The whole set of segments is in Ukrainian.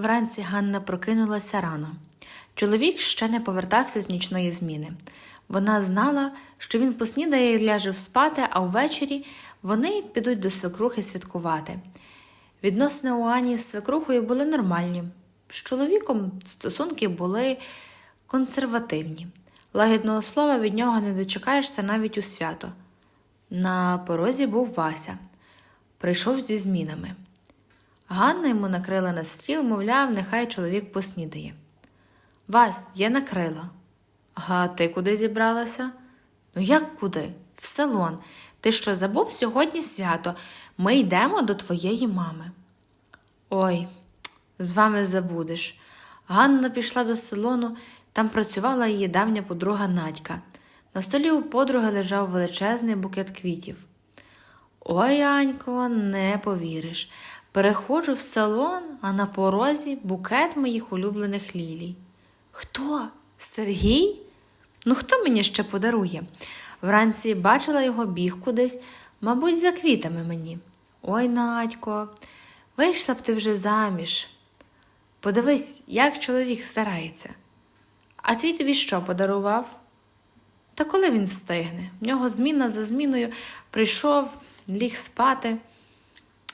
Вранці Ганна прокинулася рано. Чоловік ще не повертався з нічної зміни. Вона знала, що він поснідає і ляже спати, а ввечері вони підуть до свекрухи святкувати. Відносини у Ані з свекрухою були нормальні. З чоловіком стосунки були консервативні. Лагідного слова від нього не дочекаєшся навіть у свято. На порозі був Вася. Прийшов зі змінами. Ганна йому накрила на стіл, мовляв, нехай чоловік поснідає. Вась, я накрила. А ти куди зібралася? Ну як куди? В салон. Ти що забув сьогодні свято? Ми йдемо до твоєї мами. Ой, з вами забудеш. Ганна пішла до салону, там працювала її давня подруга Надька. На столі у подруги лежав величезний букет квітів. Ой, Анько, не повіриш. Переходжу в салон, а на порозі букет моїх улюблених лілій. Хто? Сергій? Ну, хто мені ще подарує? Вранці бачила його біг кудись, мабуть, за квітами мені. Ой, Надько, вийшла б ти вже заміж. Подивись, як чоловік старається. А твій тобі що подарував? Та коли він встигне? В нього зміна за зміною прийшов, ліг спати.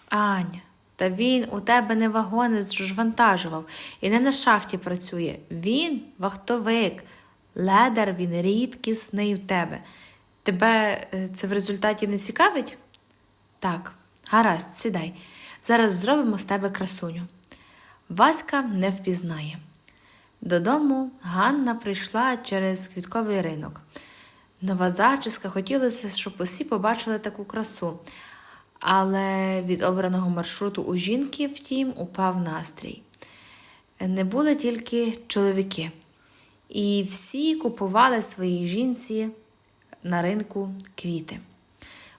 Аня, та він у тебе не вагони жвантажував і не на шахті працює. Він вахтовик, ледар він рідкісний у тебе. Тебе е, це в результаті не цікавить? Так, гаразд, сідай. Зараз зробимо з тебе красуню. Васька не впізнає. Додому Ганна прийшла через квітковий ринок. Нова зачіска хотілося, щоб усі побачили таку красу, але від обраного маршруту у жінки, втім, упав настрій. Не були тільки чоловіки, і всі купували своїй жінці на ринку квіти.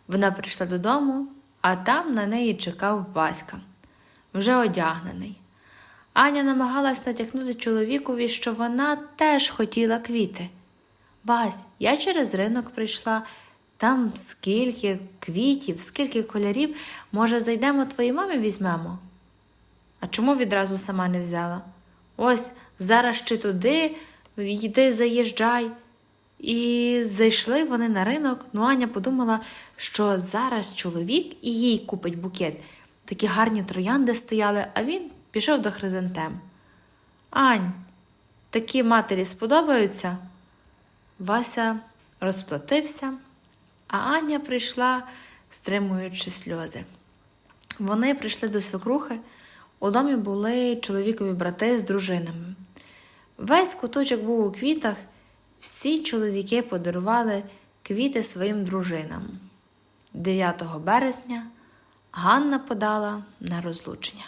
Вона прийшла додому, а там на неї чекав Васька, вже одягнений. Аня намагалась натякнути чоловікові, що вона теж хотіла квіти. Вась, я через ринок прийшла. Там скільки квітів, скільки кольорів, може, зайдемо твоїй мамі візьмемо? А чому відразу сама не взяла? Ось зараз чи туди, йди, заїжджай. І зайшли вони на ринок. Ну, Аня подумала, що зараз чоловік і їй купить букет. Такі гарні троянди стояли, а він пішов до хризантем. Ань, такі матері сподобаються? Вася розплатився, а Аня прийшла, стримуючи сльози. Вони прийшли до свекрухи. У домі були чоловікові брати з дружинами. Весь куточок був у квітах, всі чоловіки подарували квіти своїм дружинам. 9 березня Ганна подала на розлучення.